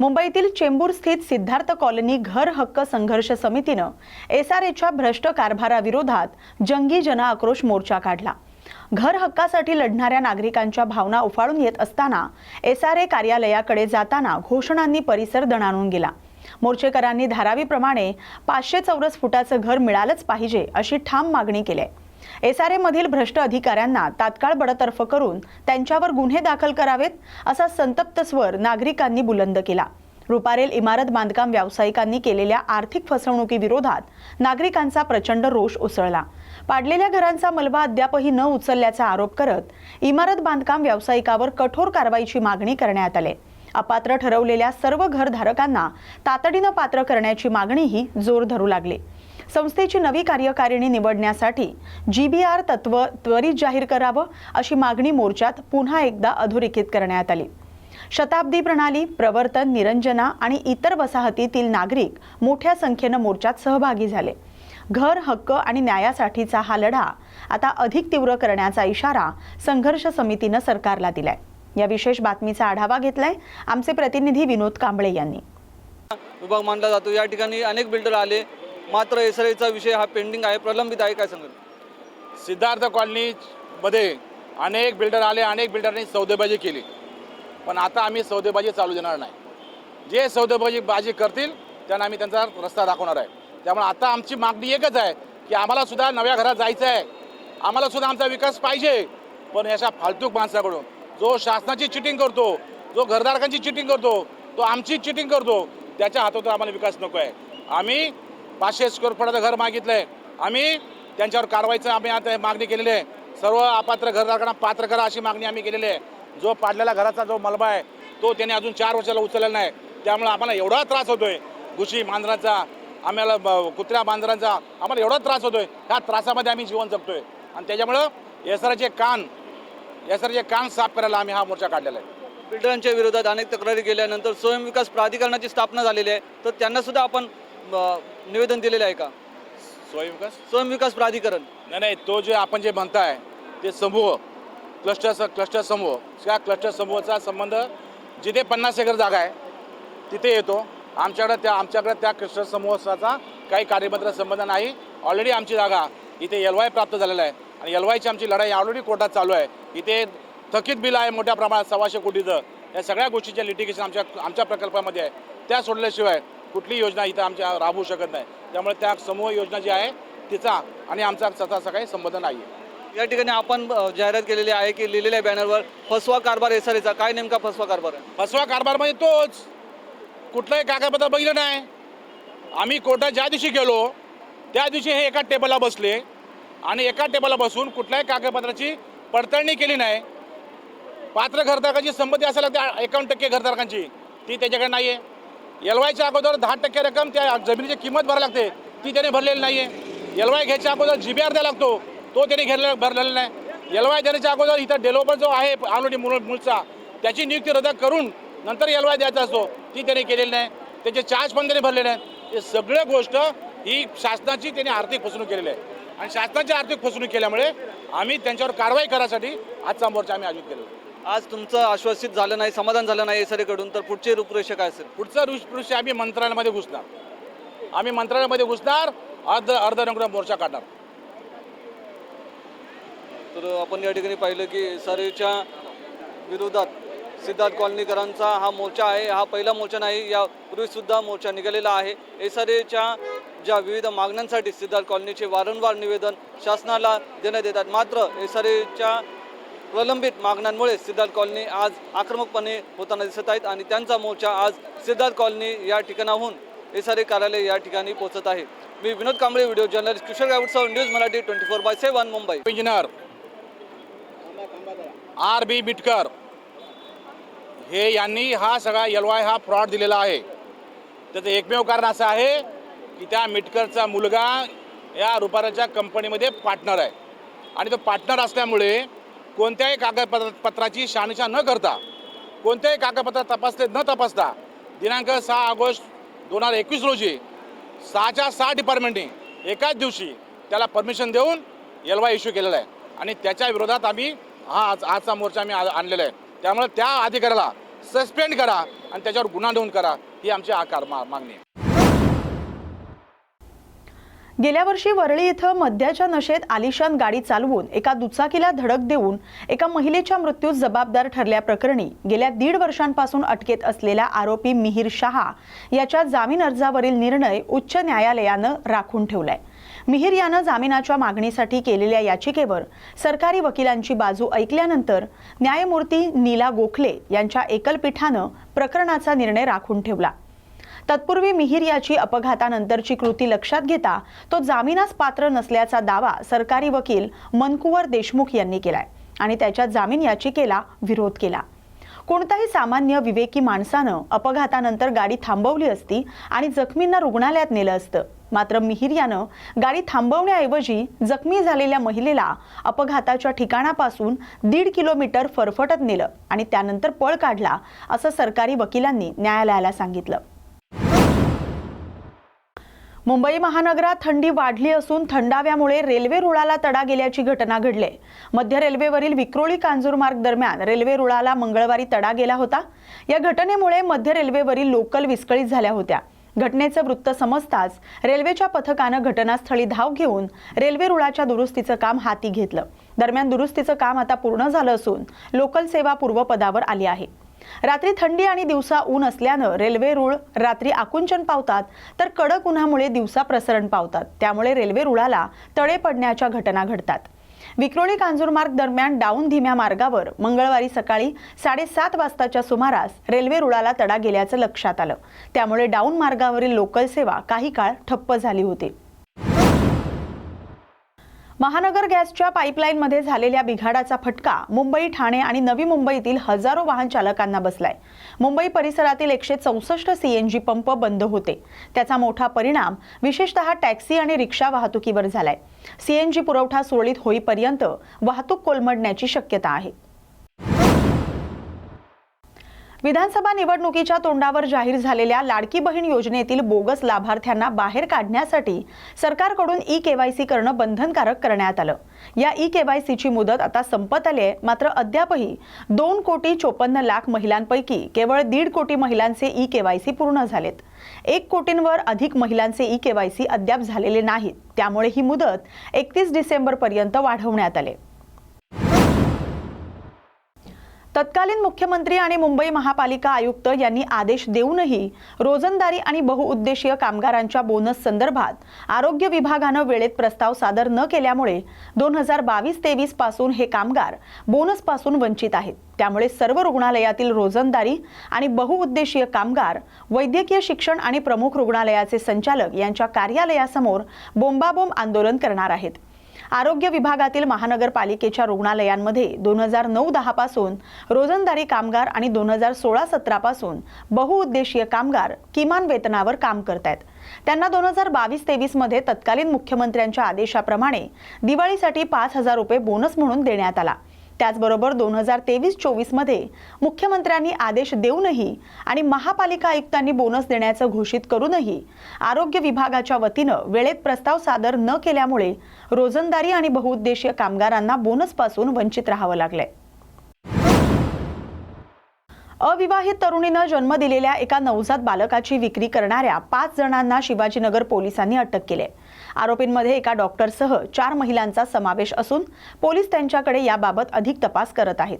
मुंबईतील चेंबूर स्थित सिद्धार्थ कॉलनी घर हक्क संघर्ष समितीनं एसआरएच्या भ्रष्ट कारभाराविरोधात जंगी जनआक्रोश मोर्चा काढला. घर हक्कासाठी लढणाऱ्या नागरिकांच्या भावना उफाळून येत असताना एसआरए कार्यालयाकडे जाताना घोषणांनी परिसर दणाणून गेला. मोर्चेकरांनी धारावीप्रमाणे पाचशे चौरस फुटाचं घर मिळालंच पाहिजे अशी ठाम मागणी केली आहे. एसआरएमधील भ्रष्ट अधिकाऱ्यांना तात्काळ बडतर्फ करून त्यांच्यावर गुन्हे दाखल करावेत असा संतप्त स्वर नागरिकांनी बुलंद केला. रुपारेल इमारत बांधकाम व्यावसायिकांनी केलेल्या आर्थिक फसवणुकीविरोधात नागरिकांचा प्रचंड रोष उसळला. पाडलेल्या घरांचा मलबा अद्यापही न उचलल्याचा आरोप करत इमारत बांधकाम व्यावसायिकावर कठोर कारवाईची मागणी करण्यात आली. अपात्र ठरवलेल्या सर्व घरधारकांना तातडीनं पात्र करण्याची मागणीही जोर धरू लागली. संस्थेची नवी कार्यकारिणी निवडण्यासाठी जीबीआर तत्व त्वरित जाहीर करावं अशी मागणी मोर्चात पुन्हा एकदा अधोरेखित करण्यात आली. शताब्दी प्रणाली प्रवर्तन निरंजना आणि इतर वसाहतीतील नागरिक मोठ्या संख्येनं मोर्चात सहभागी झाले. घर हक्क आणि न्यायासाठीचा हा लढा आता अधिक तीव्र करण्याचा इशारा संघर्ष समितीनं सरकारला दिलाय. या विशेष बातमीचा आढावा घेतलाय आमचे प्रतिनिधी विनोद कांबळे यांनी. विभाग मानला जातो. या ठिकाणी अनेक बिल्डर आले. मात्र एस विषय हा पेंडिंग आहे. प्रलंबित आहे. काय सांगाल? सिद्धार्थ कॉलनीमध्ये अनेक बिल्डर आले अनेक बिल्डरनी सौदेबाजी केली. पण आता आम्ही सौदेबाजी चालू देणार नाही. जे सौदेबाजी बाजी करतील त्यांना आम्ही त्यांचा रस्ता दाखवणार आहे. त्यामुळे आता आमची मागणी एकच आहे की आम्हाला सुद्धा नव्या घरात जायचं आहे. आम्हाला सुद्धा आमचा विकास पाहिजे. पण अशा फालतूक माणसाकडून जो शासनाची चिटिंग करतो जो घरधारकांची चिटिंग करतो तो आमची चिटिंग करतो त्याच्या हातातून आम्हाला विकास नको आहे. आम्ही पाचशे स्क्वेअर फुटाचं घर मागितलं आहे आम्ही त्यांच्यावर कारवाईचं आम्ही आता मागणी केलेली आहे. सर्व अपात्र घरधारकांना पात्र करा अशी मागणी आम्ही केलेली आहे. जो पाडलेला घराचा जो मलबा आहे तो त्याने अजून चार वर्षाला उचललेला नाही. त्यामुळे आम्हाला एवढा त्रास होतोय. घुशी मांजराचा आम्हाला ब- कुत्र्या मांजरांचा आम्हाला एवढा त्रास होतोय. ह्या त्रासामध्ये आम्ही जीवन जगतोय. आणि त्याच्यामुळं येसराचे कान येसराचे कान साफ करायला आम्ही हा मोर्चा काढलेला आहे. बिल्डरांच्या विरोधात अनेक तक्रारी केल्यानंतर स्वयंविकास प्राधिकरणाची स्थापना झालेली आहे. तर त्यांना सुद्धा आपण निवेदन दिलेले आहे का? स्वयंविकास? स्वयंविकास प्राधिकरण. नाही नाही तो जे आपण जे म्हणताय ते समूह क्लस्टर क्लस्टर समूह त्या क्लस्टर समूहाचा संबंध जिथे पन्नास एकर जागा आहे तिथे येतो. आमच्याकडे त्या आमच्याकडे त्या क्लस्टर समूहाचा काही कार्यपत्र संबंध नाही. ऑलरेडी आमची जागा इथे एल वाय प्राप्त झालेला आहे. आणि एल वायची आमची लढाई ऑलरेडी कोर्टात चालू आहे. इथे थकीत बिल आहे मोठ्या प्रमाणात सव्वाशे कोटीचं. या सगळ्या गोष्टीच्या लिटिगेशन आमच्या आमच्या प्रकल्पामध्ये आहे. त्या सोडल्याशिवाय कुठली योजना इथं आमच्या राबवू शकत नाही. त्यामुळे त्या समूह योजना जी आहे तिचा आणि आमचा स्वतःचा काही संबंध नाही आहे या ठिकाणी आपण जाहिरात केलेली आहे की लिहिलेल्या बॅनरवर फसवा कारभार एस काय नेमका फसवा कारभार आहे? फसवा कारभार म्हणजे तोच. कुठलंही कागदपत्र बघितलं नाही. आम्ही कोर्टात ज्या दिवशी गेलो त्या दिवशी हे एका टेबलला बसले. आणि एका टेबलला बसून कुठल्याही कागदपत्राची पडताळणी केली नाही. पात्र घरधारकाची संमती असेल त्या एकावन्न टक्के घरधारकांची ती त्याच्याकडे नाही आहे एलवायच्या अगोदर दहा टक्के रक्कम त्या जमिनीची किंमत भरावी लागते. ती त्याने भरलेली नाही आहे एलवाय घ्यायच्या अगोदर जी बी आर द्यायला लागतो. तो त्याने घेरले भरलेला नाही. एलवाय देण्याच्या अगोदर इथं डेव्हलपर जो आहे ऑलरेडी मूळ मूळचा त्याची नियुक्ती रद्द करून नंतर एलवाय द्यायचा असतो. ती त्याने केलेली नाही. त्याचे चार्ज पण त्याने भरलेले नाही. हे सगळं गोष्ट ही शासनाची त्याने आर्थिक फसवणूक केलेली आहे. आणि शासनाची आर्थिक फसवणूक केल्यामुळे आम्ही त्यांच्यावर कारवाई करायसाठी आजचा मोर्चा आम्ही आयोजित केलेला आहे. आज तुमचं आश्वासित झालं नाही समाधान झालं नाही एसकडून तर पुढची रूपरेषा काय असेल? पुढचा दृश्य आम्ही मंत्रालयामध्ये घुसणार. आम्ही मंत्रालयामध्ये घुसणार अर्ध अर्धनग्न मोर्चा काढणार. तर आपण या ठिकाणी पाहिलं की एस विरोधात सिद्धार्थ कॉलनीकरांचा हा मोर्चा आहे. हा पहिला मोर्चा नाही यापूर्वी सुद्धा मोर्चा निघालेला आहे. एस ज्या विविध मागण्यांसाठी सिद्धार्थ कॉलनीचे वारंवार निवेदन शासनाला देण्यात येतात. मात्र एस प्रलंबित मागण्यांमुळे सिद्धार्थ कॉलनी आज आक्रमकपणे होताना दिसत आहेत आणि त्यांचा मोर्चा आज सिद्धार्थ कॉलनी या ठिकाणाहून एस कार्यालय या ठिकाणी पोहोचत आहे. मी Vinod Kamble video journalist Kishore गावडसह news Marathi twenty four by seven Mumbai. Engineer R B Bitkar हे यांनी हा सगळा एलवाय हा फ्रॉड दिलेला आहे. त्याचं एकमेव कारण असं आहे की त्या मिटकरचा मुलगा या रुपाराच्या कंपनीमध्ये पार्टनर आहे. आणि तो पार्टनर असल्यामुळे कोणत्याही कागदपत्र पत्राची शहानिशा न करता कोणत्याही कागदपत्र तपासले न तपासता दिनांक सहा ऑगस्ट दोन हजार एकवीस रोजी सहाच्या सहा डिपार्टमेंटने एकाच दिवशी त्याला परमिशन देऊन एल वाय इश्यू केलेला आहे. आणि त्याच्या विरोधात आम्ही हा आज आजचा मोर्चा आम्ही आ- आणलेला आहे. त्यामुळे त्या अधिकाऱ्याला सस्पेंड करा आणि त्याच्यावर गुन्हा नोंद करा ही आमची आकार मा मागणी आहे. गेल्या वर्षी वरळी इथं मद्याच्या नशेत आलिशान गाडी चालवून एका दुचाकीला धडक देऊन एका महिलेच्या मृत्यूस जबाबदार ठरल्याप्रकरणी गेल्या दीड वर्षांपासून अटकेत असलेला आरोपी मिहीर शहा याच्या जामीन अर्जावरील निर्णय उच्च न्यायालयानं राखून ठेवलाय. मिहीर यानं जामिनाच्या मागणीसाठी केलेल्या याचिकेवर सरकारी वकिलांची बाजू ऐकल्यानंतर न्यायमूर्ती नीला गोखले यांच्या एकलपीठानं प्रकरणाचा निर्णय राखून ठेवला. तत्पूर्वी मिहीर याची अपघातानंतरची कृती लक्षात घेता तो जामिनास पात्र नसल्याचा दावा सरकारी वकील मनकुवर देशमुख यांनी केलाय आणि त्याच्या जामीन याचिकेला विरोध केला. कोणताही सामान्य विवेकी माणसानं अपघातानंतर गाडी थांबवली असती आणि जखमींना रुग्णालयात नेलं असतं. मात्र मिहीर यानं गाडी थांबवण्याऐवजी जखमी झालेल्या महिलेला अपघाताच्या ठिकाणापासून दीड किलोमीटर फरफटत नेलं आणि त्यानंतर पळ काढला असं सरकारी वकिलांनी न्यायालयाला सांगितलं. मुंबई महानगरात थंडी वाढली असून थंडाव्यामुळे रेल्वे रुळाला तडा गेल्याची घटना घडली. मध्य रेल्वेवरील विक्रोळी कांजूरमार्ग दरम्यान रेल्वे रुळाला मंगळवारी तडा गेला होता. या घटनेमुळे मध्य रेल्वेवरील लोकल विस्कळीत झाल्या होत्या. घटनेचं वृत्त समजताच रेल्वेच्या पथकानं घटनास्थळी धाव घेऊन रेल्वे रुळाच्या दुरुस्तीचं काम हाती घेतलं. दरम्यान दुरुस्तीचं काम आता पूर्ण झालं असून लोकल सेवा पूर्वपदावर आली आहे. रात्री थंडी आणि दिवसा ऊन असल्यानं रेल्वे रुळ रात्री आकुंचन पावतात तर कडक उन्हामुळे दिवसा प्रसरण पावतात. त्यामुळे रेल्वे रुळाला तळे पडण्याच्या घटना घडतात. विक्रोळी कांजूरमार्ग दरम्यान डाऊन धीम्या मार्गावर मंगळवारी सकाळी साडेसात वाजताच्या सुमारास रेल्वे रुळाला तडा गेल्याचं लक्षात आलं. त्यामुळे डाऊन मार्गावरील लोकल सेवा काही काळ ठप्प झाली होती. महानगर गॅसच्या पाईपलाईनमध्ये झालेल्या बिघाडाचा फटका मुंबई ठाणे आणि नवी मुंबईतील हजारो वाहन चालकांना बसलाय. मुंबई परिसरातील एकशे चौसष्ट सीएनजी पंप बंद होते. त्याचा मोठा परिणाम विशेषतः टॅक्सी आणि रिक्षा वाहतुकीवर झालाय. सीएनजी पुरवठा सुरळीत होईपर्यंत वाहतूक कोलमडण्याची शक्यता आहे. विधानसभा निवडणुकीच्या तोंडावर जाहीर झालेल्या लाडकी बहीण योजनेतील बोगस लाभार्थ्यांना बाहेर काढण्यासाठी सरकारकडून ई केवायसी करणं बंधनकारक करण्यात आलं. या ई केवायसीची मुदत आता संपत आली आहे. मात्र अद्यापही दोन कोटी चोपन्न लाख महिलांपैकी केवळ दीड कोटी महिलांचे ई केवायसी पूर्ण झालेत. एक कोटींवर अधिक महिलांचे ई केवायसी अद्याप झालेले नाहीत. त्यामुळे ही मुदत एकतीस डिसेंबरपर्यंत वाढवण्यात आले तत्कालीन मुख्यमंत्री आणि मुंबई महापालिका आयुक्त यांनी आदेश देऊनही रोजंदारी आणि बहुउद्देशीय कामगारांच्या बोनस संदर्भात आरोग्य विभागानं वेळेत प्रस्ताव सादर न केल्यामुळे दोन हजार बावीस तेवीसपासून हे कामगार बोनसपासून वंचित आहेत. त्यामुळे सर्व रुग्णालयातील रोजंदारी आणि बहुउद्देशीय कामगार वैद्यकीय शिक्षण आणि प्रमुख रुग्णालयाचे संचालक यांच्या कार्यालयासमोर बोंबाबोंब आंदोलन करणार आहेत. आरोग्य विभागातील महानगरपालिकेच्या रुग्णालयांमध्ये दोन हजार नऊ दहापासून रोजंदारी कामगार आणि दोन हजार सोळा सतरापासून बहुउद्देशीय कामगार किमान वेतनावर काम करत आहेत त्यांना दोन हजार बावीस तेवीसमध्ये तत्कालीन मुख्यमंत्र्यांच्या आदेशाप्रमाणे दिवाळीसाठी पाच हजार रुपये बोनस म्हणून देण्यात आला. त्याचबरोबर दोन हजार तेवीस चोवीसमध्ये मुख्यमंत्र्यांनी आदेश देऊनही आणि महापालिका आयुक्तांनी बोनस देण्याचं घोषित करूनही आरोग्य विभागाच्या वतीनं वेळेत प्रस्ताव सादर न केल्यामुळे रोजंदारी आणि बहुउद्देशीय कामगारांना बोनसपासून वंचित राहावं लागलंय अविवाहित तरुणीनं जन्म दिलेल्या एका नवजात बालकाची विक्री करणाऱ्या पाच जणांना शिवाजीनगर पोलिसांनी अटक केली आहे. आरोपींमध्ये एका डॉक्टरसह चार महिलांचा समावेश असून पोलीस त्यांच्याकडे याबाबत अधिक तपास करत आहेत.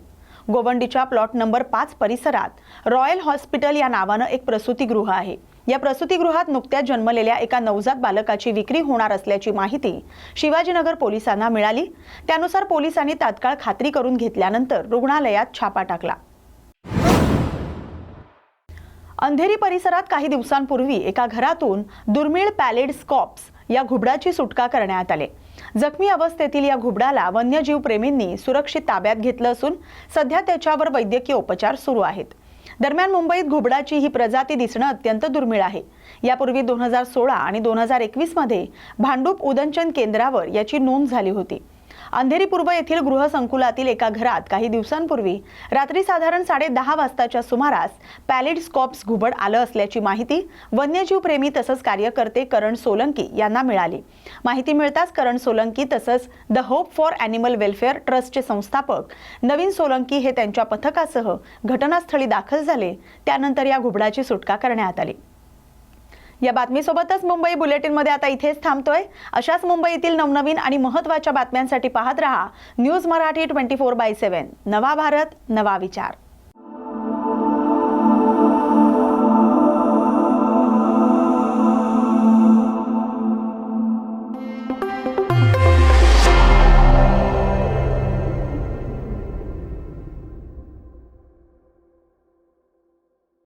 गोवंडीच्या प्लॉट नंबर पाच परिसरात रॉयल हॉस्पिटल या नावानं एक प्रसूतीगृह आहे. या प्रसूतीगृहात नुकत्याच जन्मलेल्या एका नवजात बालकाची विक्री होणार असल्याची माहिती शिवाजीनगर पोलिसांना मिळाली. त्यानुसार पोलिसांनी तात्काळ खात्री करून घेतल्यानंतर रुग्णालयात छापा टाकला. अंधेरी परिसरात काही दिवसांपूर्वी एका घरातून दुर्मिळ पॅलेड स्कॉप्स या घुबडाची सुटका करण्यात आले. जखमी अवस्थेतील या घुबडाला वन्यजीव प्रेमींनी सुरक्षित ताब्यात घेतलं असून सध्या त्याच्यावर वैद्यकीय उपचार सुरू आहेत. दरम्यान मुंबईत घुबडाची ही प्रजाती दिसणं अत्यंत दुर्मिळ आहे. यापूर्वी दोन हजार सोळा आणि दोन हजार एकवीसमध्ये भांडूप उदंचन केंद्रावर याची नोंद झाली होती. अंधेरी पूर्व येथील गृहसंकुलातील एका घरात काही दिवसांपूर्वी रात्री साधारण साडे दहा वाजताच्या सुमारास पॅलिड स्कॉप्स घुबड आलं असल्याची माहिती वन्यजीव प्रेमी तसंच कार्यकर्ते करण सोलंकी यांना मिळाली. माहिती मिळताच करण सोलंकी तसंच the hope for animal welfare ट्रस्टचे संस्थापक नवीन सोलंकी हे त्यांच्या पथकासह घटनास्थळी दाखल झाले. त्यानंतर या घुबडाची सुटका करण्यात आली. या बातमीसोबतच मुंबई बुलेटिनमध्ये आता इथेच थांबतोय. अशाच मुंबईतील नवनवीन आणि महत्त्वाच्या बातम्यांसाठी पाहत रहा news Marathi twenty four by seven. नवा भारत नवा विचार.